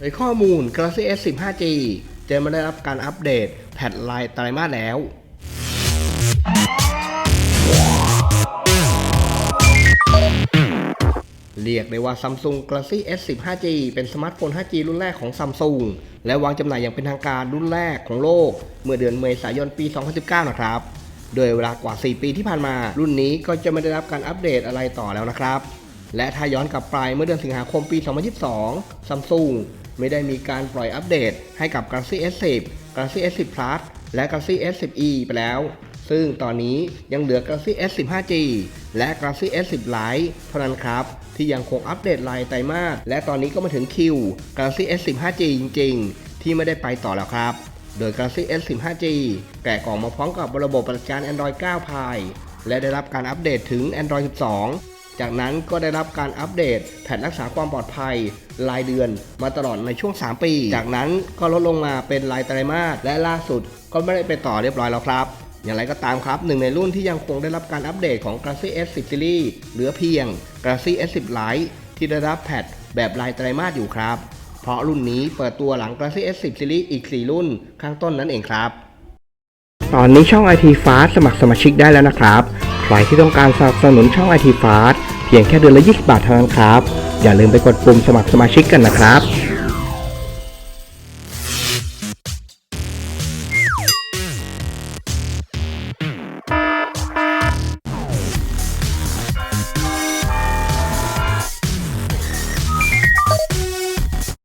โดยข้อมูล Galaxy S 1 5G จะไม่ได้รับการอัปเดตแพทไลน์ไตรมาสแล้ว เรียกได้ว่า Samsung Galaxy S 1 5G เป็นสมาร์ทโฟน 5G รุ่นแรกของ Samsung และวางจำหน่ายอย่างเป็นทางการรุ่นแรกของโลก เมื่อเดือนเมษายนปี 2019 นะครับ โดยเวลากว่า 4 ปีที่ผ่านมา รุ่นนี้ก็จะไม่ได้รับการอัปเดตอะไรต่อแล้วนะครับและถ้าย้อนกลับไปเมื่อเดือนสิงหาคมปี 2022 Samsung ไม่ได้มีการปล่อยอัปเดตให้กับ Galaxy S10 Galaxy S10 Plus และ Galaxy S10e ไปแล้ว ซึ่งตอนนี้ยังเหลือ Galaxy S15 5G และ Galaxy S10 Lite เท่านั้นครับ ที่ยังคงอัปเดตรายไตรมาสและตอนนี้ก็มาถึงคิว Galaxy S15 5G จริง ๆ ที่ไม่ได้ไปต่อแล้วครับ โดย Galaxy S15 5G แกะกล่องมาพร้อมกับระบบปฏิบัติการ Android 9 Pie และได้รับการอัปเดตถึง Android 12 จากนั้นก็ได้รับการอัปเดต แผนรักษาความปลอดภัย รายเดือนมาตลอดในช่วง 3 ปี จากนั้นก็ลดลงมาเป็นรายไตรมาสและล่าสุดก็ไม่ได้ไปต่อเรียบร้อยแล้วครับ อย่างไรก็ตามครับหนึ่งในรุ่นที่ยังคงได้รับการอัปเดตของ Galaxy S10 Series เหลือเพียง Galaxy S10 Lite ที่ได้รับแพทแบบรายไตรมาสอยู่ครับ เพราะรุ่นนี้เปิดตัวหลัง Galaxy S10 Series อีก 4 รุ่นข้างต้นนั่นเองครับ ตอนนี้ช่อง IT Fast สมัครสมาชิกได้แล้วนะครับ ใครที่ต้องการสนับสนุนช่อง IT Fast เพียงแค่เดือนละ 20 บาทเท่านั้นครับ อย่าลืมไปกดปุ่มสมัครสมาชิกกันนะครับ